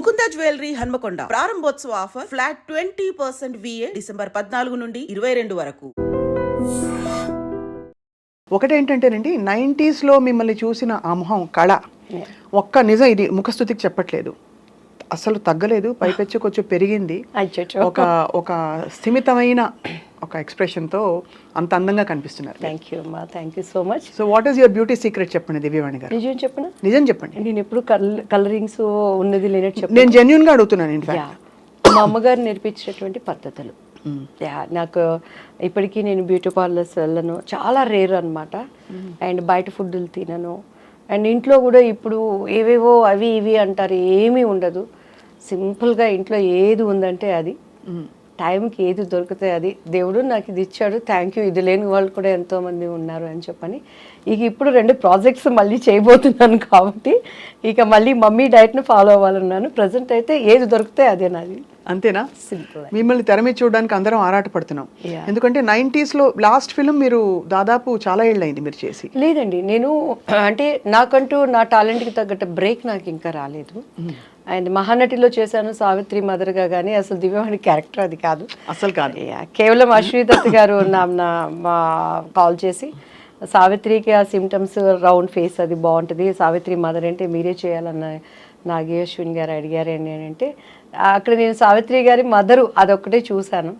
Mukunda jewellery Hanamkonda. ప్రారంభోత్సవ offer flat twenty percent VA December పద్నాలుగు నుండి ఇరవై రెండు వరకు. ఒకటేంటంటేనండి నైంటీస్లో మిమ్మల్ని చూసిన ఆ మొహం కళ. ఒక్క నిజం ఇది ముఖస్థుతికి చెప్పట్లేదు. అసలు తగ్గలేదు. పైపెచ్చు కొంచెం పెరిగింది. ఒక ఒక స్థిమితమైన ఒక ఎక్స్ప్రెషన్తో అంత అందంగా కనిపిస్తున్నారు. థ్యాంక్ యూ అమ్మా. Thank you so much so what is your beauty secret చెప్పండి దివ్యవాణి గారు? నిజం చెప్పనా? నిజం చెప్పండి. నేను ఎప్పుడు కలర్ కలరింగ్స్ ఉన్నది లేనట్టు చెప్పను. నేను జెన్యున్గా అడుగుతున్నాను యా ఇన్ఫాక్ట్ మా అమ్మగారు నేర్పించినటువంటి పద్ధతులు. యా నాకు ఇప్పటికీ నేను బ్యూటీ పార్లర్స్ వెళ్ళను. చాలా రేర్ అనమాట అండ్ బయట ఫుడ్లు తినను. అండ్ ఇంట్లో కూడా ఇప్పుడు ఏవేవో అవి ఇవి అంటారు. ఏమీ ఉండదు. సింపుల్గా ఇంట్లో ఏది ఉందంటే అది. టైంకి ఏది దొరికితే అది. దేవుడు నాకు ఇది ఇచ్చాడు థ్యాంక్ యూ. ఇది లేని వాళ్ళు కూడా ఎంతోమంది ఉన్నారు అని చెప్పని. ఇక ఇప్పుడు రెండు ప్రాజెక్ట్స్ మళ్ళీ చేయబోతున్నాను కాబట్టి ఇక మళ్ళీ మమ్మీ డైట్ను ఫాలో అవ్వాలన్నాను. ప్రజెంట్ అయితే ఏది దొరికితే అదే నాది. అంతేనా? సింపుల్. మిమ్మల్ని తెర మీద చూడడానికి అందరం ఆరాటపడుతున్నాం. ఎందుకంటే 90s లో లాస్ట్ ఫిల్మ్ మీరు దాదాపు చాలా ఏళ్ళైంది మీరు చేసి. లేదండి నేను అంటే నాకంటూ నా టాలెంట్కి తగ్గట్టు బ్రేక్ నాకు ఇంకా రాలేదు. అండ్ మహానటిలో చేశాను సావిత్రి మదర్గా కానీ అసలు దివ్యవాణి క్యారెక్టర్ అది కాదు. అసలు కాదు. కేవలం అశ్విదత్ గారు నా కాల్ చేసి సావిత్రికి ఆ సిమ్టమ్స్ రౌండ్ ఫేస్ అది బాగుంటుంది. సావిత్రి మదర్ అంటే మీరే చేయాలన్న నాగి అశ్విన్ గారు అడిగారు అని అంటే అక్కడ నేను సావిత్రి గారి మదరు అదొక్కటే చూశాను.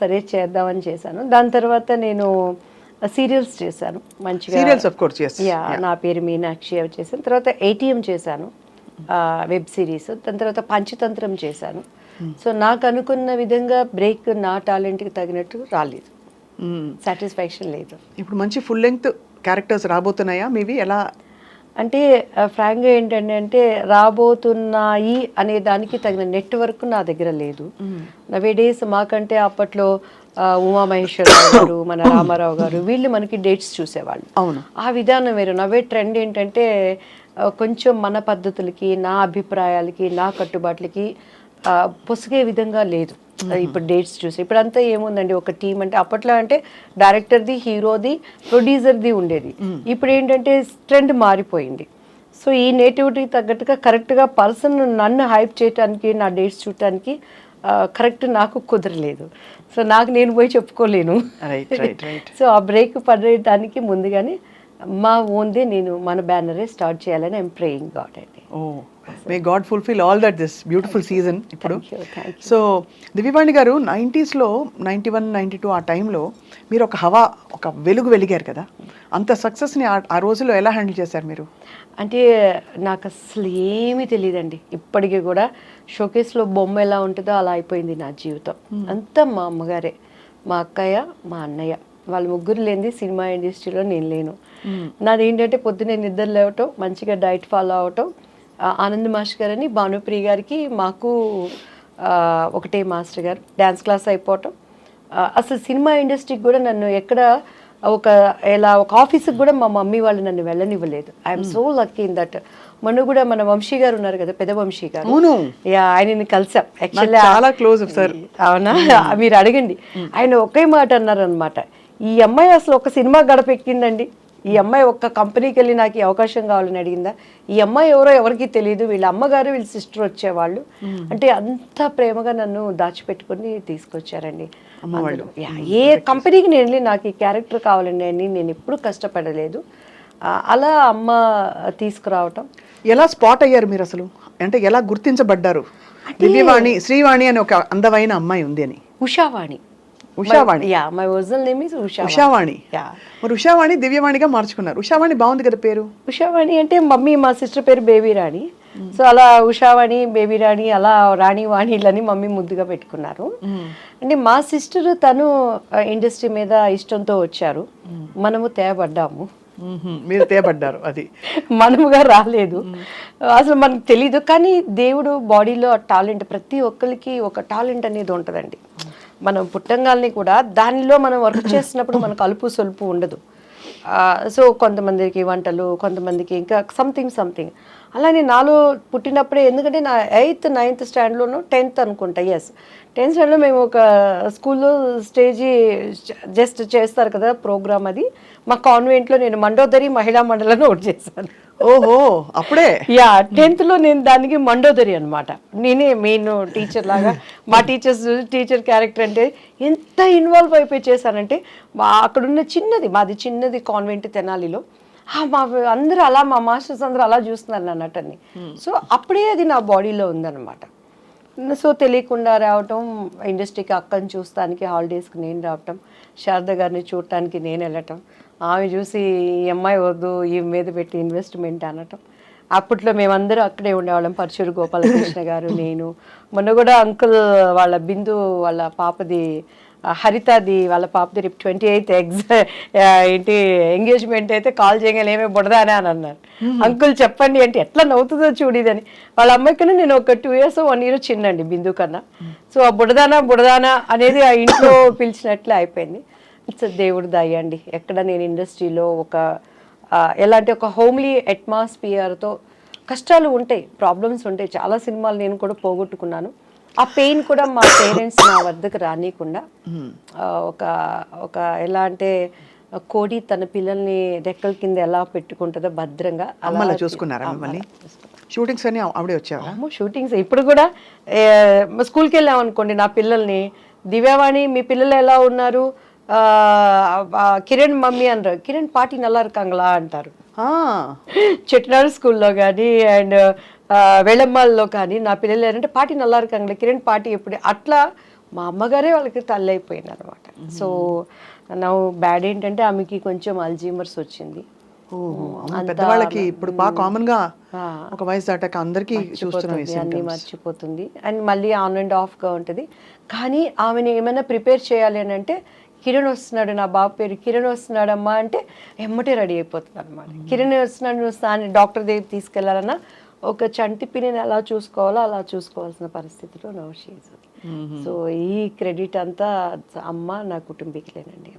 సరే చేద్దామని చేశాను. దాని తర్వాత నేను సీరియల్స్ చేశాను. మంచిగా సీరియల్స్ ఆఫ్ కోర్స్ యా నా పేరు మీనాక్షి అవి చేశాను. తర్వాత ఏటీఎం చేశాను. Web series. దాని తర్వాత పంచతంత్రం చేశాను. సో నాకు అనుకున్న విధంగా బ్రేక్ నా టాలెంట్కి తగినట్టు రాలేదు. సాటిస్ఫాక్షన్ లేదు. ఇప్పుడు మంచి ఫుల్ లెంగ్త్ క్యారెక్టర్స్ రాబోతున్నాయా? మీవి ఎలా? అంటే ఫ్రాంక్గా ఏంటంటే అంటే రాబోతున్నాయి అనే దానికి తగిన నెట్వర్క్ నా దగ్గర లేదు. నవే డేస్ మాకంటే అప్పట్లో ఉమామహేశ్వరరావు గారు మన రామారావు గారు వీళ్ళు మనకి డేట్స్ చూసేవాళ్ళు. అవును. ఆ విధానం వేరు. నవే ట్రెండ్ ఏంటంటే కొంచెం మన పద్ధతులకి నా అభిప్రాయాలకి నా కట్టుబాట్లకి పొసిగే విధంగా లేదు. ఇప్పుడు డేట్స్ చూసి. ఇప్పుడు అంతా ఏముందండి? ఒక టీం అంటే అప్పట్లో అంటే డైరెక్టర్ది హీరోది ప్రొడ్యూసర్ది ఉండేది. ఇప్పుడు ఏంటంటే ట్రెండ్ మారిపోయింది. సో ఈ నేటివిటీకి తగ్గట్టుగా కరెక్ట్గా పర్సన్ నన్ను హైప్ చేయడానికి నా డేట్స్ చూడటానికి కరెక్ట్ నాకు కుదరలేదు. సో నాకు నేను పోయి చెప్పుకోలేను. సో ఆ బ్రేక్ పడడానికి ముందుగానే మా ఓన్దే నేను మన బ్యానరే స్టార్ట్ చేయాలని ఐమ్ ప్రేయింగ్ గాడ్ అండి. ఓ may God fulfil all that this beautiful season ఇప్పుడు. సో దివ్యవాణి గారు నైంటీస్లో నైంటీ వన్ నైంటీ టూ ఆ టైంలో మీరు ఒక హవా ఒక వెలుగు వెలిగారు కదా? అంత సక్సెస్ని ఆ- ఆ రోజుల్లో ఎలా హ్యాండిల్ చేశారు మీరు? అంటే నాకు అసలు ఏమీ తెలియదండి ఇప్పటికీ కూడా షోకేస్లో బొమ్మ ఎలా ఉంటుందో అలా అయిపోయింది నా జీవితం. అంతా మా అమ్మగారే మా అక్కయ్య మా అన్నయ్య. వాళ్ళ ముగ్గురు లేనిది సినిమా ఇండస్ట్రీలో నేను లేను. నాది ఏంటంటే పొద్దున్నే నిద్ర లేవటం మంచిగా డైట్ ఫాలో అవటం ఆనంద్ మాస్టర్ గారని భానుప్రియ గారికి మాకు ఒకటే మాస్టర్ గారు డ్యాన్స్ క్లాస్ అయిపోవటం. అసలు సినిమా ఇండస్ట్రీకి కూడా నన్ను ఎక్కడ ఒక ఇలా ఒక ఆఫీస్కి కూడా మా మమ్మీ వాళ్ళు నన్ను వెళ్ళనివ్వలేదు. I'm so lucky in that మొన్న కూడా మన వంశీ గారు ఉన్నారు కదా పెద్ద వంశీ గారు. అవును. యా ఆయనని కలిసాం. యాక్చువల్లీ చాలా క్లోజ్ సార్ అవునా? మీరు అడగండి. ఆయన ఒకే మాట అన్నారనమాట ఈ అమ్మాయి అసలు ఒక సినిమా గడపెక్కిందండి. ఈ అమ్మాయి ఒక్క కంపెనీకి వెళ్ళి నాకు అవకాశం కావాలని అడిగిందా? ఈ అమ్మాయి ఎవరో ఎవరికి తెలియదు వీళ్ళ అమ్మగారు వీళ్ళ సిస్టర్ వచ్చేవాళ్ళు. అంటే అంత ప్రేమగా నన్ను దాచిపెట్టుకొని తీసుకొచ్చారండి. ఏ కంపెనీకి నేను వెళ్ళి నాకు ఈ క్యారెక్టర్ కావాలండి అని నేను ఎప్పుడూ కష్టపడలేదు. అలా అమ్మ తీసుకురావటం. ఎలా స్పాట్ అయ్యారు మీరు అసలు? అంటే ఎలా గుర్తించబడ్డారు? దివ్యవాణి శ్రీవాణి అని ఒక అందమైన అమ్మాయి ఉంది అని. Ushavani. Ushavani yeah my original name is Usha Ushavani yeah. మరి ఉషావాణి దివ్యవాణిగా మార్చుకున్నారు. ఉషావాణి బాగుంది కదా పేరు? ఉషావాణి అంటే మమ్మీ మా సిస్టర్ పేరు బేబీ రాణి. సో అలా ఉషావాణి బేబీ రాణి అలా రాణి వాణిలని మమ్మీ ముద్దుగా పెట్టుకున్నారు. అంటే మా సిస్టర్ తను ఇండస్ట్రీ మీద ఇష్టంతో వచ్చారు. మనము తేబడ్డాము. మీరు తేపడ్డారు అది. మనముగా రాలేదు. అసలు మనకు తెలీదు కానీ దేవుడు బాడీలో టాలెంట్ ప్రతి ఒక్కరికి ఒక టాలెంట్ అనేది ఉంటుందండి. మనం పుట్టంగాల్ని కూడా దానిలో మనం వర్క్ చేసినప్పుడు మనకు అలుపు సొలుపు ఉండదు. సో కొంతమందికి వంటలు కొంతమందికి ఇంకా సంథింగ్ సంథింగ్ అలానే నాలో పుట్టినప్పుడే ఎందుకంటే నా ఎయిత్ నైన్త్ స్టాండ్లోను టెన్త్ అనుకుంటా ఎస్ టెన్త్ స్టాండ్లో మేము ఒక స్కూల్లో స్టేజీ జస్ట్ చేస్తారు కదా ప్రోగ్రామ్ అది. మా కాన్వెంట్లో నేను మండోదరి మహిళా మండలిని ఒకటి చేశాను. ఓహో అప్పుడే? యా టెన్త్లో నేను దానికి మండోదరి అన్నమాట. నేనే మెయిన్ టీచర్ లాగా. మా టీచర్స్ టీచర్ క్యారెక్టర్ అంటే ఎంత ఇన్వాల్వ్ అయిపోయి చేశానంటే మా అక్కడున్న చిన్నది మాది చిన్నది కాన్వెంట్ తెనాలిలో. మా అందరూ అలా మా మాస్టర్స్ అందరూ అలా చూస్తున్నారు నా నటన్ని సో అప్పుడే అది నా బాడీలో ఉందన్నమాట. సో తెలియకుండా రావటం ఇండస్ట్రీకి అక్కని చూస్తానికి హాలిడేస్కి నేను రావటం శారద గారిని చూడటానికి నేను వెళ్ళటం ఆమె చూసి ఈ అమ్మాయి వద్దు ఈ మీద పెట్టి ఇన్వెస్ట్మెంట్ అనటం. అప్పట్లో మేమందరూ అక్కడే ఉండేవాళ్ళం పరచూరు గోపాలకృష్ణ గారు నేను. మొన్న కూడా అంకుల్ వాళ్ళ బిందు వాళ్ళ పాపది హరితది వాళ్ళ పాపది రేపు ట్వంటీ ఎయిత్ ఎగ్జ్ ఏంటి ఎంగేజ్మెంట్ అయితే కాల్ చేయగానే ఏమే బుడదానే అని అన్నారు. అంకుల్ చెప్పండి అంటే ఎట్లా నవ్వుతుందో చూడిదని వాళ్ళ అమ్మాయి కన్నా నేను ఒక టూ ఇయర్స్ వన్ ఇయర్ చిన్నండి బిందు కన్నా. సో ఆ బుడదానా బుడదానా అనేది ఆ ఇంట్లో పిలిచినట్లే అయిపోయింది. ఇట్స్ దేవుడు దయ అండి. ఎక్కడ నేను ఇండస్ట్రీలో ఒక ఎలాంటి ఒక హోమ్లీ అట్మాస్ఫియర్తో కష్టాలు ఉంటాయి ప్రాబ్లమ్స్ ఉంటాయి. చాలా సినిమాలు నేను కూడా పోగొట్టుకున్నాను. ఆ పెయిన్ కూడా మా పేరెంట్స్ నా వద్దకు రానియకుండా ఒక ఒక ఎలా అంటే కోడి తన పిల్లల్ని రెక్కల కింద ఎలా పెట్టుకుంటుందో భద్రంగా అమ్మలా చూసుకున్నారా మిమ్మల్ని? షూటింగ్స్ అని ఆవిడే వచ్చావా? షూటింగ్స్ ఇప్పుడు కూడా స్కూల్కి వెళ్ళాం అనుకోండి నా పిల్లల్ని. దివ్యావాణి మీ పిల్లలు ఎలా ఉన్నారు? కిరణ్ మమ్మీ అన్నారు. కిరణ్ పాటి నల్లా ఇరుకాంగలా అంటారు. చెట్నాడు స్కూల్లో కానీ అండ్ వెళమ్మాల్లో కానీ నా పిల్లలు ఏంటంటే పాటి నల్లా இருக்காங்களா కిరణ్ పాటి ఎప్పుడు అట్లా మా అమ్మగారే వాళ్ళకి తల్లి అయిపోయింది అనమాట సో నా బ్యాడ్ ఏంటంటే ఆమెకి కొంచెం అల్జీమర్స్ వచ్చింది ఓహో, అమ్మ, పెద్దవాళ్ళకి ఇప్పుడు బాగా కామన్ గా ఒక వయసు దాటాక అందరికీ చూస్తున్నాం ఈ మర్చిపోతుంది, అన్ని symptoms. మర్చిపోతుంది అండ్ మళ్ళీ ఆన్ అండ్ ఆఫ్గా ఉంటుంది కానీ ఆమెను ఏమైనా ప్రిపేర్ చేయాలి అని అంటే కిరణ్ వస్తున్నాడు నా బాబు పేరు కిరణ్ వస్తున్నాడమ్మా అంటే ఎమ్మటే రెడీ అయిపోతుంది అనమాట కిరణ్ వస్తున్నాడు నువ్వు స్నానం డాక్టర్ దగ్గర తీసుకెళ్లాలన్నా ఒక చంటి పిన్నిని ఎలా చూసుకోవాలో అలా చూసుకోవాల్సిన పరిస్థితిలో నో షీజ్ సో ఈ క్రెడిట్ అంతా అమ్మ నా కుటుంబీకులేనండి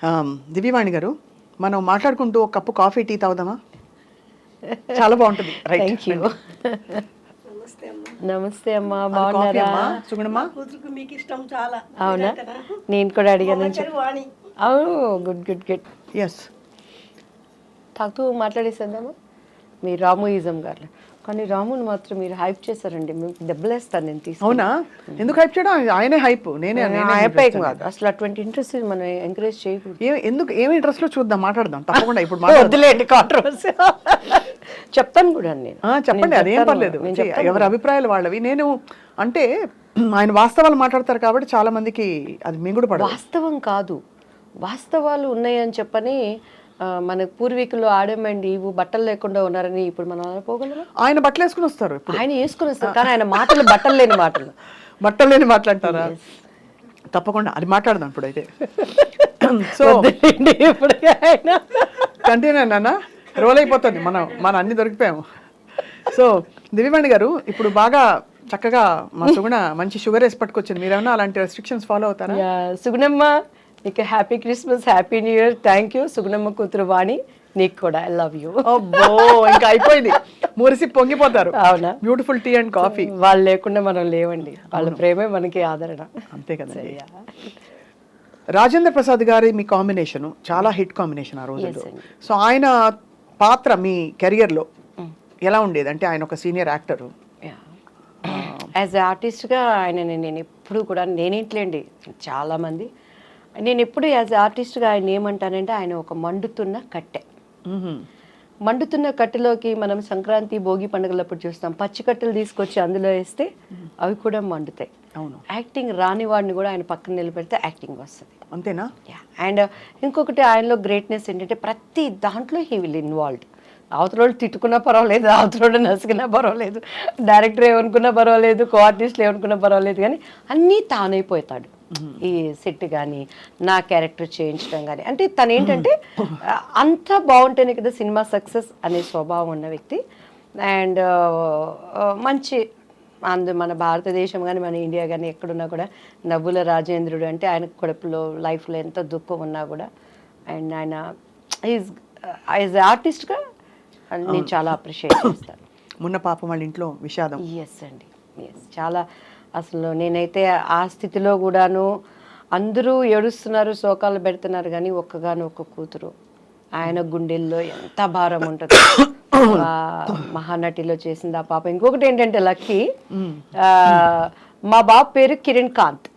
ఆమ్, దివ్యవాణి గారు మనం మాట్లాడుకుంటూ ఒక కప్పు కాఫీ టీ తాగుదామా? చాలా బాగుంటుంది. రైట్ థ్యాంక్ యూ నమస్తే అమ్మా. కాఫీ బాగున్నారా? సుగుణమ్మా? కూతురుకు మీకు ఇష్టం చాలా. అవునా? నేను కూడా అడిగాను. అవును గుడ్ గుడ్ గుడ్ ఎస్ తాగుతూ మాట్లాడేసేద్దామా మీ రాముయిజం గారు. కానీ రాముని మాత్రం మీరు హైప్ చేశారండి. దెబ్బలేస్తాను నేను తీసుకుని. అవునా? ఎందుకు హైప్ చేయడం? ఆయనే హైప్. నేనే హైప్ అయ్యి కాదు. అసలు అటువంటి ఇంట్రెస్ట్ మనం ఎంకరేజ్ చేయకూడదు. ఎందుకు ఏమి ఇంట్రెస్ట్లో చూద్దాం మాట్లాడదాం. తప్పకుండా ఇప్పుడు వద్దులేండి కాంట్రవర్సీ చెప్తాను కూడా నేను. చెప్పండి అదేం. పర్లేదు. ఎవరి అభిప్రాయాలు వాళ్ళవి. నేను అంటే ఆయన వాస్తవాలు మాట్లాడతారు కాబట్టి చాలా మందికి అది మింగుడు పడదు. వాస్తవం కాదు. వాస్తవాలు ఉన్నాయని చెప్పని మన పూర్వీకులు ఆడమండి ఇవి బట్టలు లేకుండా ఉన్నారని ఇప్పుడు మనం అలా పోగలమా ఆయన బట్టలు వేసుకుని వస్తారు ఇప్పుడు. ఆయన వేసుకుని వస్తారు కానీ ఆయన మాటలు బట్టలు లేని మాటలు. బట్టలు లేని మాట్లాడతారా తప్పకుండా అది మాట్లాడదాం ఇప్పుడు అయితే సో ఇప్పుడు కంటిన్యూ నాన్న? రోల్ అయిపోతుంది మనం మనం అన్ని దొరికిపోయాము. సో దివ్యవాణి గారు ఇప్పుడు బాగా చక్కగా మా సుగుణ మంచి షుగర్ వేసి పట్టుకొచ్చింది. మీరేమన్నా అలాంటి రెస్ట్రిక్షన్స్ ఫాలో అవుతారా? సుగుణమ్మ నీకు happy Christmas happy new year. Thank you Sugunamma కూతురు వాణి. నీకు కూడా ఐ లవ్ యూ అబ్బో ఇంకా అయిపోయింది. మురిసి పొంగిపోతారు. అవునా? బ్యూటిఫుల్ టీ అండ్ కాఫీ వాళ్ళు లేకుండా మనం లేవండి. వాళ్ళ ప్రేమే మనకి ఆదరణ. అంతే కదండి. రాజేంద్ర ప్రసాద్ గారి మీ కాంబినేషన్ చాలా హిట్ కాంబినేషన్ ఆ రోజుల్లో. సో ఆయన పాత్ర మీ career లో ఎలా ఉండేది? అంటే ఆయన ఒక సీనియర్ యాక్టర్ యాజ్ ఆర్టిస్ట్గా ఆయన నేను ఎప్పుడు కూడా నేనేంట్లేండి. చాలామంది నేను ఎప్పుడు యాజ్ ఆర్టిస్ట్గా ఆయన ఏమంటానంటే ఆయన ఒక మండుతున్న కట్టె. మండుతున్న కట్టెలోకి మనం సంక్రాంతి భోగి పండుగలప్పుడు చూస్తాం. పచ్చి కట్టెలు తీసుకొచ్చి అందులో వేస్తే అవి కూడా మండుతాయి. అవును. యాక్టింగ్ రాని వాడిని కూడా ఆయన పక్కన నిలబెడితే యాక్టింగ్ వస్తుంది. అంతేనా? అండ్ ఇంకొకటి ఆయనలో గ్రేట్నెస్ ఏంటంటే ప్రతి దాంట్లో హీ విల్ ఇన్వాల్వ్డ్ అవతల వాళ్ళు తిట్టుకున్నా పర్వాలేదు అవతల వాళ్ళు నసుకున్నా పర్వాలేదు డైరెక్టర్ ఏమనుకున్నా పర్వాలేదు కో ఆర్టిస్ట్లు ఏమనుకున్నా పర్వాలేదు కానీ అన్నీ తానైపోతాడు. ఈ సెట్ కానీ నా క్యారెక్టర్ చేయించడం కానీ అంటే తను ఏంటంటే ఆ, అంతా బాగుంటేనే కదా సినిమా సక్సెస్ అనే స్వభావం ఉన్న వ్యక్తి. అండ్ మంచి అందు మన భారతదేశం కానీ మన ఇండియా కానీ ఎక్కడున్నా కూడా నవ్వుల రాజేంద్రుడు అంటే ఆయన కడుపులో లైఫ్లో ఎంత దుఃఖం ఉన్నా కూడా అండ్ ఆయన ఈజ్ యాజ్ ఆర్టిస్ట్గా నేను చాలా అప్రిషియేట్ చేస్తాను. మొన్న పాపం వాళ్ళ ఇంట్లో విషాదం. ఎస్ అండి. ఎస్ చాలా అసలు నేనైతే ఆ స్థితిలో కూడాను అందరూ ఏడుస్తున్నారు శోకాలు పెడుతున్నారు కానీ ఒక్కగాను ఒక్క కూతురు. ఆయన గుండెల్లో ఎంత భారం ఉంటుంది. ఆ మహానటిలో చేసింది ఆ పాప. ఇంకొకటి ఏంటంటే లక్కీ ఆ, మా బాబు పేరు కిరణ్ కాంత్.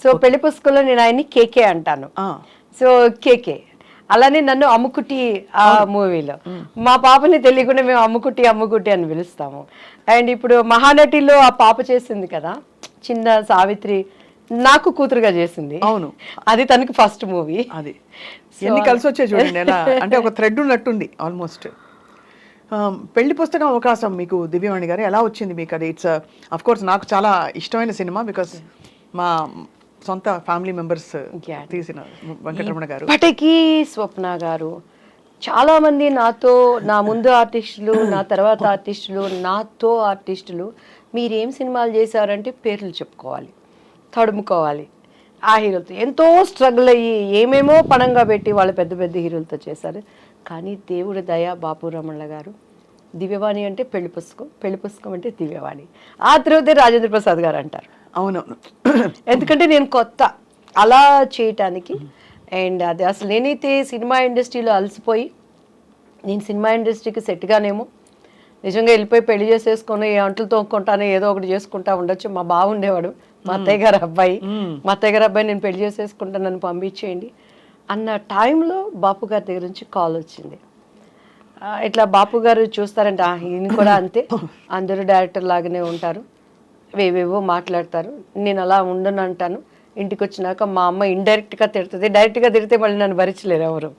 సో పెళ్ళి పుస్తకంలో నేను ఆయన్ని కేకే అంటాను. So KK. అలానే నన్ను అమ్ముకుటి ఆ మూవీలో. మా పాపని తెలియకుండా మేము అమ్ముకుటి అమ్ముకుటి అని పిలుస్తాము. అండ్ ఇప్పుడు మహానటిలో ఆ పాప చేసింది కదా చిన్న సావిత్రి నాకు కూతురుగా చేసింది. అవును. అది తనకి ఫస్ట్ మూవీ అది. ఎన్ని కలిసి వచ్చాయి చూడండి ఎలా? అంటే ఒక థ్రెడ్ ఉన్నట్టుంది ఆల్మోస్ట్ పెళ్ళి పుస్తకం అవకాశం మీకు దివ్యవాణి గారు ఎలా వచ్చింది మీకు అది? ఇట్స్ అఫ్ కోర్స్ నాకు చాలా ఇష్టమైన సినిమా బికాస్ మా సొంత ఫ్యామిలీ మెంబర్స్. తీసిన వెంకటరమణ గారు. ఇప్పటికీ స్వప్న గారు చాలా మంది నాతో నా ముందు ఆర్టిస్టులు నా తర్వాత ఆర్టిస్టులు నాతో ఆర్టిస్టులు మీరేం సినిమాలు చేశారంటే పేర్లు చెప్పుకోవాలి తడుముకోవాలి. ఆ హీరోలతో. ఎంతో స్ట్రగుల్ అయ్యి ఏమేమో పణంగా పెట్టి వాళ్ళు పెద్ద పెద్ద హీరోలతో చేశారు. కానీ దేవుడి దయ బాపు రమణ గారు. దివ్యవాణి అంటే పెళ్ళి పుస్తకం పెళ్ళి పుస్తకం అంటే దివ్యవాణి. ఆ తర్వాతే రాజేంద్ర ప్రసాద్ గారు అంటారు. అవునవును ఎందుకంటే నేను కొత్త. అలా చేయటానికి అండ్ అది అసలు నేనైతే సినిమా ఇండస్ట్రీలో అలసిపోయి నేను సినిమా ఇండస్ట్రీకి సెట్గానేమో నిజంగా వెళ్ళిపోయి పెళ్ళి చేసేసుకొని ఏ అంట్లు తోముకుంటాను ఏదో ఒకటి చేసుకుంటా ఉండొచ్చు. మా బావ ఉండేవాడు మా అత్తయ్య గారు అబ్బాయి. మా అత్తయ్య గారు అబ్బాయి నేను పెళ్ళి చేసేసుకుంటాను నన్ను పంపించేయండి అన్న టైంలో బాపు గారి దగ్గర నుంచి కాల్ వచ్చింది. ఇట్లా బాపు గారు చూస్తారంటే "ఆ, ఈయన కూడా అంతే. అందరూ డైరెక్టర్ లాగానే ఉంటారు. వేవేవో మాట్లాడతారు. నేను అలా ఉండను అంటాను. ఇంటికి వచ్చినాక మా అమ్మ ఇండైరెక్ట్గా తిడుతుంది. డైరెక్ట్గా తిడితే మళ్ళీ నన్ను భరించలేరు ఎవరు.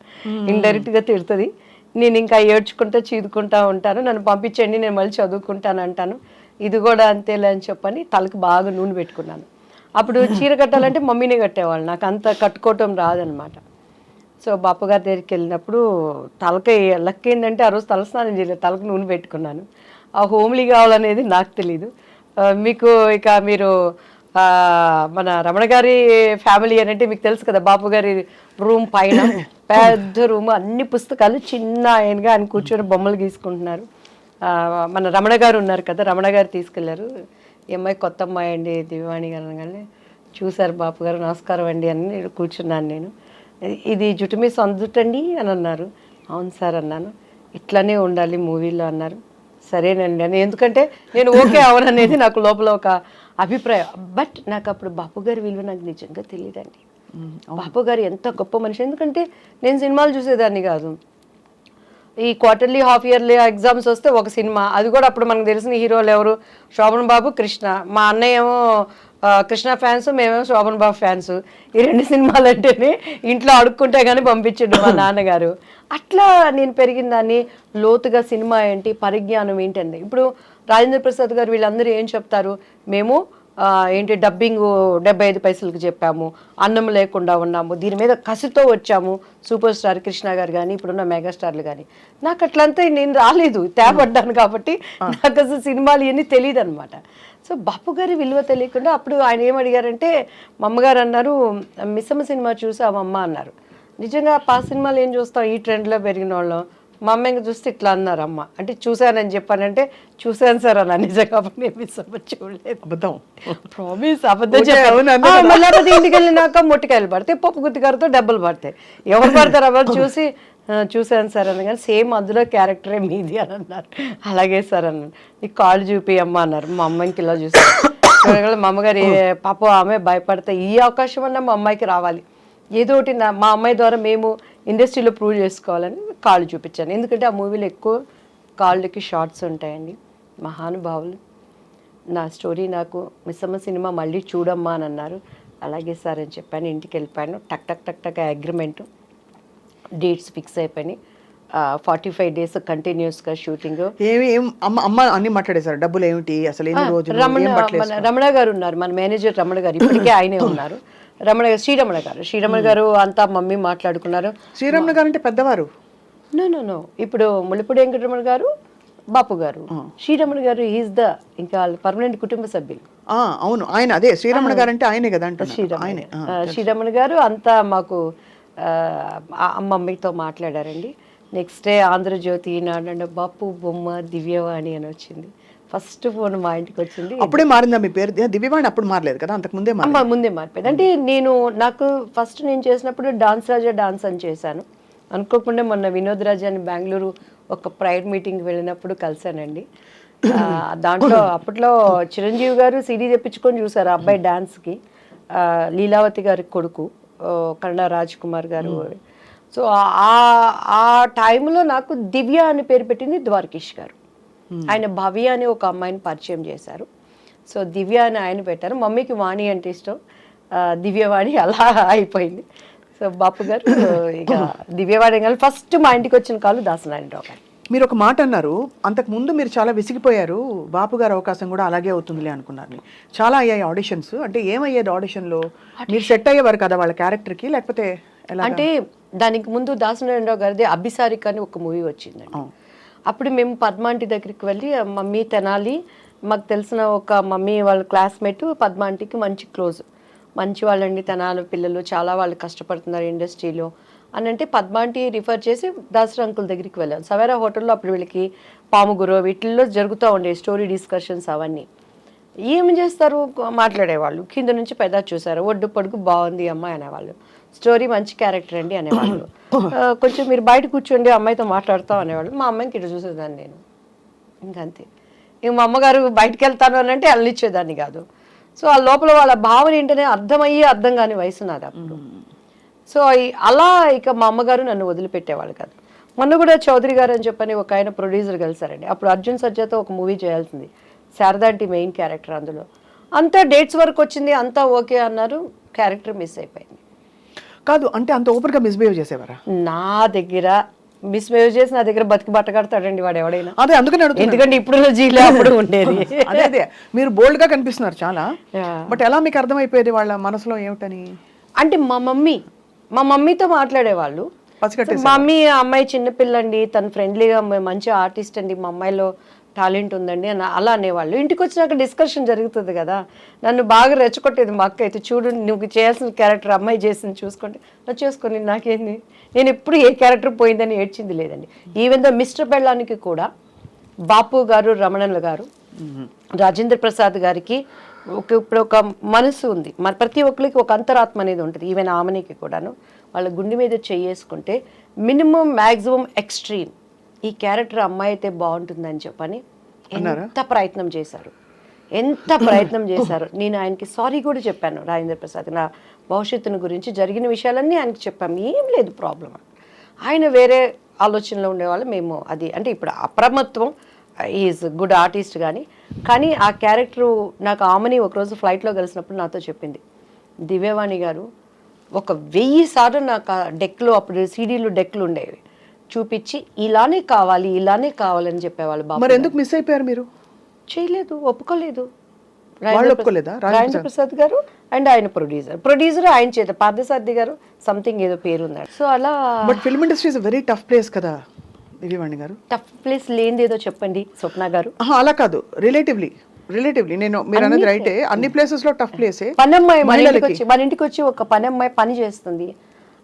ఇండైరెక్ట్గా తిడుతుంది. నేను ఇంకా ఏడ్చుకుంటా చీదుకుంటా ఉంటాను. నన్ను పంపించండి నేను మళ్ళీ చదువుకుంటాను అంటాను. ఇది కూడా అంతేలే అని చెప్పని తలకు బాగా నూనె పెట్టుకున్నాను. అప్పుడు చీర కట్టాలంటే మమ్మీనే కట్టేవాళ్ళు. నాకు అంత కట్టుకోవటం రాదనమాట. సో బాపు గారి దగ్గరికి వెళ్ళినప్పుడు తలకి లక్ ఏంటంటే ఆ రోజు తలస్నానం చేయలేదు. తలకు నూనె పెట్టుకున్నాను. ఆ హోమ్లీ కావాలనేది నాకు తెలీదు. మీకు ఇక మీరు మన రమణ గారి ఫ్యామిలీ అని అంటే మీకు తెలుసు కదా బాపు గారి రూమ్ పైన పెద్ద రూమ్ అన్ని పుస్తకాలు చిన్న ఆయనగా ఆయన కూర్చొని బొమ్మలు గీసుకుంటున్నారు. మన రమణ గారు ఉన్నారు కదా రమణ గారు తీసుకెళ్ళారు. ఈ అమ్మాయి కొత్త అమ్మాయి అండి దివ్యవాణి గారు. అనగానే చూశారు బాపు గారు నమస్కారం అండి అని నేను కూర్చున్నాను నేను. ఇది జుట్టు మీ అండి అని అన్నారు. అవును సార్ అన్నాను. ఇట్లానే ఉండాలి మూవీలో అన్నారు. సరేనండి అని. ఎందుకంటే నేను ఓకే అవననేది నాకు లోపల ఒక అభిప్రాయం. బట్ నాకు అప్పుడు బాపు గారి విలువ నాకు నిజంగా తెలియదండి బాపు గారు ఎంత గొప్ప మనిషి. ఎందుకంటే నేను సినిమాలు చూసేదాన్ని కాదు. ఈ క్వార్టర్లీ హాఫ్ ఇయర్లీ ఎగ్జామ్స్ వస్తే ఒక సినిమా. అది కూడా అప్పుడు మనకు తెలిసిన హీరోలు ఎవరు? శోభన్ బాబు కృష్ణ. మా అన్నయ్య ఏమో కృష్ణ ఫ్యాన్స్ మేమేమో శోభన్ బాబు ఫ్యాన్స్ ఈ రెండు సినిమాలు అంటేనే ఇంట్లో అడుక్కుంటే కానీ పంపించండు మా నాన్నగారు. అట్లా నేను పెరిగిన దాన్ని లోతుగా సినిమా ఏంటి? పరిజ్ఞానం ఏంటండి? ఇప్పుడు రాజేంద్ర ప్రసాద్ గారు వీళ్ళందరూ ఏం చెప్తారు? మేము ఏంటి డబ్బింగ్ డెబ్బై ఐదు పైసలకు చెప్పాము. అన్నం లేకుండా ఉన్నాము. దీని మీద కసితో వచ్చాము. సూపర్ స్టార్ కృష్ణ గారు కానీ ఇప్పుడున్న మెగాస్టార్లు కానీ నాకు అట్లంతా నేను రాలేదు. తేపడ్డాను కాబట్టి నాకు అసలు సినిమాలు ఇవన్నీ తెలియదు అనమాట సో బాపు గారి విలువ తెలియకుండా అప్పుడు ఆయన ఏం అడిగారంటే మా అమ్మగారు అన్నారు మిస్సమ్మ సినిమా చూసామమ్మ అన్నారు. నిజంగా పా సినిమాలు ఏం చూస్తాం ఈ ట్రెండ్లో పెరిగిన వాళ్ళం మా అమ్మ చూస్తే ఇట్లా అన్నారు అమ్మ అంటే చూశానని చెప్పానంటే చూశాను సార్ అన్న నిజంగా చూడలేదు. అబద్ధం. ప్రామిస్ అబద్ధం చెప్పాను. లేకపోతే ఇంటికి వెళ్ళినాక మొట్టికాయలు పడతాయి పప్పు గుత్తికారుతో డబ్బులు పడతాయి. ఎవరు పడతారు ఎవరు చూసి "ఆ, చూశాను సార్ అని కానీ సేమ్ అందులో క్యారెక్టరే మీది అని అన్నారు. అలాగే సార్ అన్నాను నీకు కాళ్ళు చూపి అమ్మ అన్నారు. మా అమ్మాయికి ఇలా చూసాను చూడగల మా అమ్మగారు "ఏ, పాప ఆమె భయపడతా ఈ అవకాశం అన్నా మా అమ్మాయికి రావాలి. ఏదో ఒకటి నా మా అమ్మాయి ద్వారా మేము ఇండస్ట్రీలో ప్రూవ్ చేసుకోవాలని కాళ్ళు చూపించాను. ఎందుకంటే ఆ మూవీలో ఎక్కువ కాళ్ళకి షార్ట్స్ ఉంటాయండి. మహానుభావులు. నా స్టోరీ నాకు మిస్సమ్మ సినిమా మళ్ళీ చూడమ్మా అని అన్నారు. అలాగే సార్ అని చెప్పాను ఇంటికి వెళ్ళిపోయాను. టక్ టక్ టక్ టక్ అగ్రిమెంట్ డేట్స్ ఫిక్స్ అయిపోయినాయి. ఫార్టీ ఫైవ్ డేస్ కంటిన్యూస్గా షూటింగ్ ఏమి ఏం అమ్మ అమ్మ అన్ని మాట్లాడేశారు. డబ్బులు ఏమిటి అసలు ఎన్ని రోజులు రమణ రమణ గారు ఉన్నారు మన మేనేజర్ రమణ గారు ఇప్పటికే ఆయనే ఉన్నారు. రమణ గారు శ్రీరమణ గారు శ్రీరమణ గారు అంతా మమ్మీ మాట్లాడుకున్నారు. శ్రీరమణ గారు అంటే పెద్దవారు? నో నో నో ఇప్పుడు ముళ్ళపూడి వెంకటరమణ గారు బాపు గారు. శ్రీరమణ గారు ఈజ్ ద ఇంకా పర్మనెంట్ కుటుంబ సభ్యులు. అవును ఆయన అదే శ్రీరమణ గారు అంటే ఆయనే కదా అంటున్నారు. శ్రీరమణ శ్రీరమణ గారు అంతా మాకు ఆ, ఆ మమ్మీతో మాట్లాడారండి. నెక్స్ట్ డే ఆంధ్రజ్యోతి ఈనాడు బాపు బొమ్మ దివ్యవాణి అని వచ్చింది. ఫస్ట్ ఫోన్ మా ఇంటికి వచ్చింది. అప్పుడే మారిందా మీ పేరు? దివ్యవాణి అప్పుడు మారలేదు కదా? అంతకు ముందే ముందే మారిపోయింది. అంటే నేను నాకు ఫస్ట్ నేను చేసినప్పుడు డాన్స్ రాజా డాన్స్ అని చేశాను. అనుకోకుండా మొన్న వినోద్ రాజా అని బెంగళూరు ఒక ప్రైవేట్ మీటింగ్కి వెళ్ళినప్పుడు కలిశానండి. దాంట్లో అప్పట్లో చిరంజీవి గారు సీడీ తెప్పించుకొని చూసారు అబ్బాయి డాన్స్కి లీలావతి గారి కొడుకు కన్నడ రాజ్ కుమార్ గారు సో ఆ ఆ టైంలో నాకు దివ్య అని పేరు పెట్టింది ద్వారకేష్ గారు. ఆయన భవ్య అని ఒక అమ్మాయిని పరిచయం చేశారు. సో దివ్య అని ఆయన పెట్టారు. మమ్మీకి వాణి అంటే ఇష్టం. దివ్యవాణి అలా అయిపోయింది. సో బాపు గారు ఇక దివ్యవాణి గారు ఫస్ట్ మా ఇంటికి వచ్చిన కాలు దాసనారాయణరావు గారు. మీరు ఒక మాట అన్నారు. అంతకు ముందు మీరు చాలా విసిగిపోయారు. బాపు గారు అవకాశం కూడా అలాగే అవుతుందిలే అనుకున్నారు అని. చాలా అయ్యాయి ఆడిషన్స్. అంటే ఏమయ్యేది ఆడిషన్లో? మీరు సెట్ అయ్యేవారు కదా వాళ్ళ క్యారెక్టర్కి? లేకపోతే అంటే దానికి ముందు దాసనారాయణరావు గారిది అభిసారిక అని ఒక మూవీ వచ్చిందండి. అప్పుడు మేము పద్మాంటి దగ్గరికి వెళ్ళి "ఆ, మమ్మీ తెనాలి. మాకు తెలిసిన ఒక మమ్మీ వాళ్ళ క్లాస్మేట్ పద్మాంటికి మంచి క్లోజ్. మంచి వాళ్ళండి తెనాలి పిల్లలు చాలా వాళ్ళు కష్టపడుతున్నారు ఇండస్ట్రీలో. అని అంటే పద్మాంటి రిఫర్ చేసి దాసరి అంకుల్ దగ్గరికి వెళ్ళాం. సవేరా హోటల్లో అప్పుడు వీళ్ళకి పాముగురు వీటిల్లో జరుగుతూ ఉండే స్టోరీ డిస్కషన్స్ అవన్నీ. ఏం చేస్తారు? మాట్లాడేవాళ్ళు. కింద నుంచి పెద్ద చూసారు ఒడ్డు పొడుగు బాగుంది అమ్మాయి అనేవాళ్ళు. స్టోరీ మంచి క్యారెక్టర్ అండి అనేవాళ్ళు. కొంచెం మీరు బయట కూర్చోండి అమ్మాయితో మాట్లాడతాం అనేవాళ్ళు. మా అమ్మాయికి ఇటు చూసేదాన్ని నేను. ఇంకంతే. ఇంక మా అమ్మగారు బయటకు వెళ్తాను అని అంటే అల్లిచ్చేదాన్ని కాదు. సో ఆ లోపల వాళ్ళ భావన ఏంటనే అర్థమయ్యి అర్థం కాని వయసు నాది అప్పుడు. సో అలా ఇక మా అమ్మగారు నన్ను వదిలిపెట్టేవాళ్ళు కాదు. మొన్న కూడా చౌదరి గారు అని చెప్పని ఒక ఆయన ప్రొడ్యూసర్ కలిసారండి అప్పుడు అర్జున్ సర్జాతో ఒక మూవీ చేయాల్సింది. శారదాంటి మెయిన్ క్యారెక్టర్ అందులో. అంతా డేట్స్ వరకు వచ్చింది అంతా ఓకే అన్నారు. క్యారెక్టర్ మిస్ అయిపోయింది. కాదు అంటే అంత ఓపెన్గా మిస్బిహేవ్ చేసేవారా? నా దగ్గర మిస్బిహేవ్ చేసి నా దగ్గర బతికి బట్ట కడతాడండి వాడు ఎవడైనా. అదే అందుకని అడుగుతున్నా. ఎందుకంటే ఇప్పుడు జీలో అప్పుడు ఉండేది. అదే అదే. మీరు బోల్డ్గా కనిపిస్తున్నారు చాలా. బట్ ఎలా మీకు అర్థమైపోయేది వాళ్ళ మనసులో ఏమిటని? అంటే మా మమ్మీ మా మమ్మీతో మాట్లాడేవాళ్ళు? మా మమ్మీ ఆ అమ్మాయి చిన్నపిల్లండి తను ఫ్రెండ్లీగా మంచి ఆర్టిస్ట్ అండి. మా అమ్మాయిలో టాలెంట్ ఉందండి అని అలా అనేవాళ్ళు. ఇంటికి వచ్చినాక డిస్కషన్ జరుగుతుంది కదా. నన్ను బాగా రెచ్చగొట్టేది మా అక్క. అయితే చూడు నువ్వు చేయాల్సిన క్యారెక్టర్ అమ్మాయి చేసింది చూసుకోండి "నా చేసుకొని నాకేంది? నేను ఎప్పుడు ఏ క్యారెక్టర్ పోయిందని ఏడ్చింది లేదండి. ఈవెన్ దో మిస్టర్ బెళ్ళానికి కూడా బాపు గారు రమణన్ల గారు రాజేంద్ర ప్రసాద్ గారికి ఒక ఇప్పుడు ఒక మనసు ఉంది. మరి ప్రతి ఒక్కరికి ఒక అంతరాత్మ అనేది ఉంటుంది. ఈవెన్ ఆమెనికి కూడాను. వాళ్ళ గుండె మీద చేసుకుంటే మినిమం మ్యాక్సిమం ఎక్స్ట్రీమ్ ఈ క్యారెక్టర్ అమ్మాయి అయితే బాగుంటుందని చెప్పని ఎంత ప్రయత్నం చేశారు? ఎంత ప్రయత్నం చేశారు? నేను ఆయనకి సారీ కూడా చెప్పాను రాజేంద్ర ప్రసాద్ నా భవిష్యత్తును గురించి జరిగిన విషయాలన్నీ ఆయనకి చెప్పాము ఏం లేదు ప్రాబ్లం ఆయన వేరే ఆలోచనలో ఉండేవాళ్ళు. మేము అది అంటే ఇప్పుడు అప్రమత్వం ఈజ్ గుడ్ ఆర్టిస్ట్ కానీ కానీ ఆ క్యారెక్టర్ నాకు ఆమెని ఒకరోజు ఫ్లైట్లో కలిసినప్పుడు నాతో చెప్పింది. దివ్యవాణి గారు ఒక వెయ్యి సార్లు నాకు డెక్లో అప్పుడు సీడీలు డెక్లు ఉండేవి. చూపించి ఇలానే కావాలి ఇలానే కావాలని చెప్పేవాళ్ళు బాబు మరి ఎందుకు మిస్ అయిపోయారు మీరు? చేయలేదు ఒప్పుకోలేదు. రాజేంద్ర ఒప్పుకోలేదా? ప్రసాద్- గారు అండ్ ఆయన ప్రొడ్యూసర్ ప్రొడ్యూసర్ ఆయన చేత పార్థసారథి గారు సంథింగ్ ఏదో పేరు ఉన్నాడు సో అలా but film industry is very tough place కదా దివ్యవాణి గారు? టఫ్ ప్లేస్ లేనిది ఏదో చెప్పండి స్వప్న గారు. అలా కాదు. రిలేటివ్లీ రిలేటివ్లీ నేను మీరు అన్నది రైటే అన్ని ప్లేసెస్లో టఫ్ ప్లేసే పనమ్మాయి మన ఇంటికి మహిళలకి. వచ్చి మన ఇంటికి వచ్చి ఒక పని అమ్మాయి పని చేస్తుంది.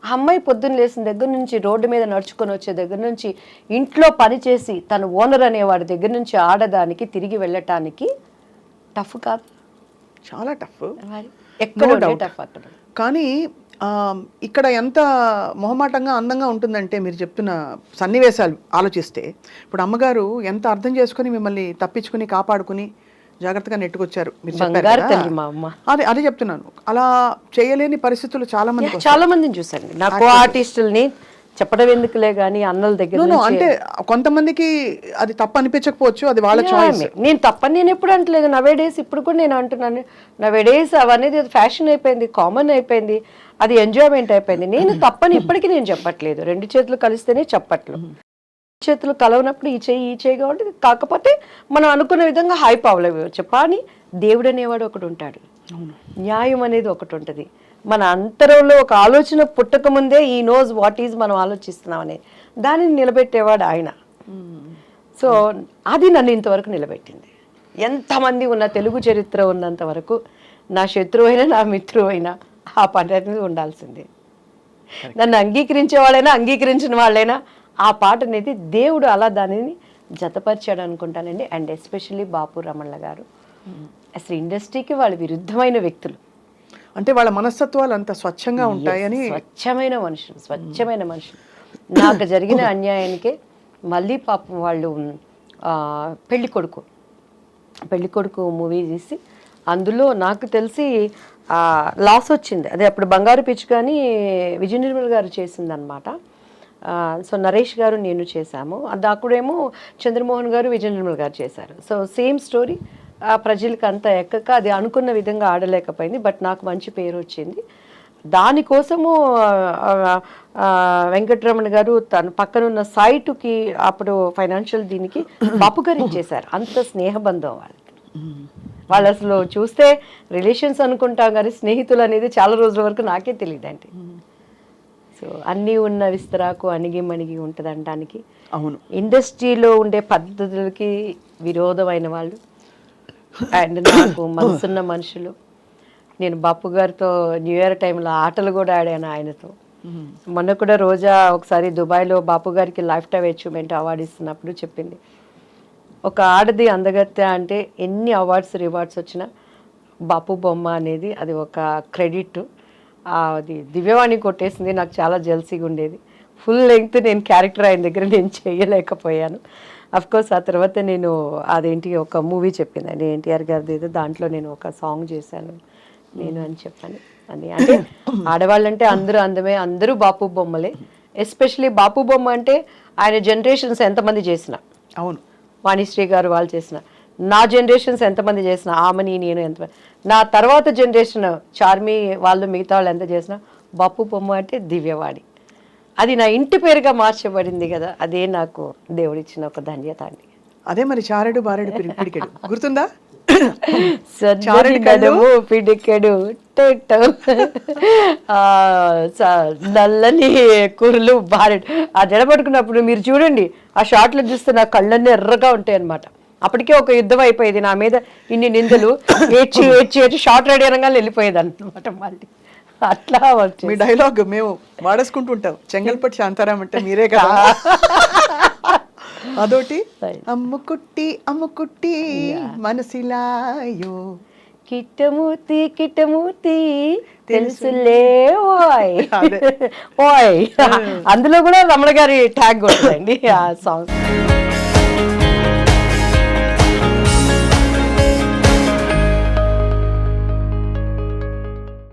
ఆ అమ్మాయి పొద్దున్న లేచిన దగ్గర నుంచి రోడ్డు మీద నడుచుకొని వచ్చే దగ్గర నుంచి ఇంట్లో పని చేసి తను ఓనర్ అనేవాడి దగ్గర నుంచి ఆడదానికి తిరిగి వెళ్ళటానికి టఫ్ కాదు. చాలా టఫ్ ఎక్కడ. టఫ్ అక్కడ. కానీ ఇక్కడ ఎంత మొహమాటంగా అందంగా ఉంటుందంటే మీరు చెప్తున్న సన్నివేశాలు ఆలోచిస్తే ఇప్పుడు అమ్మగారు ఎంత అర్థం చేసుకుని మిమ్మల్ని తప్పించుకుని కాపాడుకుని జాగ్రత్తగా నెట్టుకొచ్చారు. మీరు చెప్పారు బంగారు కదా. తల్లి మా అమ్మ. అదే అదే చెప్తున్నాను. అలా చేయలేని పరిస్థితులు చాలా మంది చాలా మందిని చూసాను నాకు ఆర్టిస్టుల్ని చెప్పడం ఎందుకులే గానీ అన్నల దగ్గర నుంచి అంటే కొంతమందికి అది తప్పు అనిపించకపోవచ్చు అది వాళ్ళ చాయిస్ నేను తప్పని నేను ఎప్పుడు అంటలేదు. నవే డేస్ ఇప్పుడు కూడా నేను అంటున్నాను. నవే డేస్ అవనేది ఫ్యాషన్ అయిపోయింది కామన్ అయిపోయింది అది ఎంజాయ్మెంట్ అయిపోయింది. నేను తప్పని ఇప్పటికీ నేను చెప్పట్లేదు. రెండు చేతులు కలిస్తేనే చెప్పట్లు. చేతులు కలవనప్పుడు ఈ చేయి ఈ చేయి కాబట్టి కాకపోతే మనం అనుకున్న విధంగా హైప్ అవ్వలేవచ్చు కానీ దేవుడు అనేవాడు ఒకడు ఉంటాడు. న్యాయం అనేది ఒకటి ఉంటుంది. మన అంతరంలో ఒక ఆలోచన పుట్టక ముందే ఈ నోస్ వాట్ ఈజ్ మనం ఆలోచిస్తున్నాం అనేది దానిని నిలబెట్టేవాడు ఆయన. సో అది నన్ను ఇంతవరకు నిలబెట్టింది. ఎంతమంది ఉన్న తెలుగు చరిత్ర ఉన్నంత వరకు నా శత్రువు అయినా నా మిత్రువు అయినా ఆ పని అనేది ఉండాల్సిందే నన్ను అంగీకరించే వాళ్ళైనా అంగీకరించిన వాళ్ళైనా ఆ పాట అనేది దేవుడు అలా దానిని జతపరిచాడు అనుకుంటానండి. అండ్ ఎస్పెషల్లీ బాపు రమణ గారు. అసలు ఇండస్ట్రీకి వాళ్ళు విరుద్ధమైన వ్యక్తులు. అంటే వాళ్ళ మనస్తత్వాలు అంత స్వచ్ఛంగా ఉంటాయని స్వచ్ఛమైన మనుషులు స్వచ్ఛమైన మనుషులు. నాకు జరిగిన అన్యాయానికే మళ్ళీ పాపం వాళ్ళు పెళ్ళి కొడుకు. పెళ్ళి కొడుకు మూవీ తీసి అందులో నాకు తెలిసి లాస్ వచ్చింది. అదే అప్పుడు బంగారు పిచ్చి కానీ విజయ నిర్మల్ గారు చేసిందనమాట సో నరేష్ గారు నేను చేశాము. అది అక్కడేమో చంద్రమోహన్ గారు విజయ నిర్మల్ గారు చేశారు. సో సేమ్ స్టోరీ ప్రజలకు అంత ఎక్కక అది అనుకున్న విధంగా ఆడలేకపోయింది బట్ నాకు మంచి పేరు వచ్చింది. దానికోసము వెంకటరమణ గారు తన పక్కనున్న సైటుకి అప్పుడు ఫైనాన్షియల్ దీనికి బాపు అంత స్నేహబంధం వాళ్ళకి. వాళ్ళు అసలు చూస్తే రిలేషన్స్ అనుకుంటాం కానీ స్నేహితులు అనేది చాలా రోజుల వరకు నాకే తెలియదండి సో అన్నీ ఉన్న విస్తరాకు అణిగి మణిగి ఉంటుంది అనడానికి. అవును. ఇండస్ట్రీలో ఉండే పద్ధతులకి విరోధమైన వాళ్ళు. అండ్ నాకు మనసున్న మనుషులు. నేను బాపు గారితో న్యూ ఇయర్ టైంలో ఆటలు కూడా ఆడాను ఆయనతో. మొన్న కూడా రోజా ఒకసారి దుబాయ్లో బాపు గారికి లైఫ్ టైం అచీవ్మెంట్ అవార్డు ఇస్తున్నప్పుడు చెప్పింది. ఒక ఆడది అందగత్తె అంటే ఎన్ని అవార్డ్స్ రివార్డ్స్ వచ్చినా బాపు బొమ్మ అనేది అది ఒక క్రెడిట్. అది దివ్యవాణి కొట్టేసింది. నాకు చాలా జల్సీగా ఉండేది. ఫుల్ లెంగ్త్ నేను క్యారెక్టర్ ఆయన దగ్గర నేను చేయలేకపోయాను. కోర్స్ ఆ తర్వాత నేను అదేంటి ఒక మూవీ చెప్పింది అండి. ఎన్టీఆర్ గారిది ఏదో దాంట్లో నేను ఒక సాంగ్ చేశాను. నేను అని చెప్పాను. అది అంటే ఆడవాళ్ళంటే అందరూ అందమే అందరూ బాపు బొమ్మలే. ఎస్పెషలీ బాపు బొమ్మ అంటే ఆయన జనరేషన్స్ ఎంతమంది చేసిన. అవును. వాణిశ్రీ గారు వాళ్ళు చేసిన. నా జనరేషన్స్ ఎంతమంది చేసిన ఆమెని నేను ఎంత నా తర్వాత జనరేషన్ చార్మి వాళ్ళు మిగతా వాళ్ళు ఎంత చేసినా బాపు బొమ్మ అంటే దివ్యవాణి. అది నా ఇంటి పేరుగా మార్చబడింది కదా అదే నాకు దేవుడిచ్చిన ఒక ధన్యత అండి అదే మరి చారెడు బారెడు పిడి- పిడికెడు. గుర్తుందా? పిడికెడు నల్లని కురులు బారెడు. ఆ జడ పట్టుకున్నప్పుడు మీరు చూడండి ఆ షార్ట్లో చూస్తే నా కళ్ళన్నీ ఎర్రగా ఉంటాయి అనమాట అప్పటికే ఒక యుద్ధం అయిపోయేది నా మీద ఇన్ని నిందలు. ఏడ్చి ఏడ్చి ఏడ్చి షార్ట్ రెడీ అనగానే వెళ్ళిపోయేది అనమాట మళ్ళీ. అట్లా వచ్చి మీ డైలాగ్ మేము వాడేసుకుంటూ ఉంటాం. చెంగల్పట్టి శాంతారాం అంటే మీరే కదా. అదోటి అమ్ముకుట్టి అమ్ముకుట్టి మనసిలాయో. కిట్టమూర్తి కిట్టమూర్తి తెలుసులే ఓయ్. ఓయ్. అందులో కూడా రమణ గారి ట్యాగ్ ఉంటుందండి ఆ సాంగ్.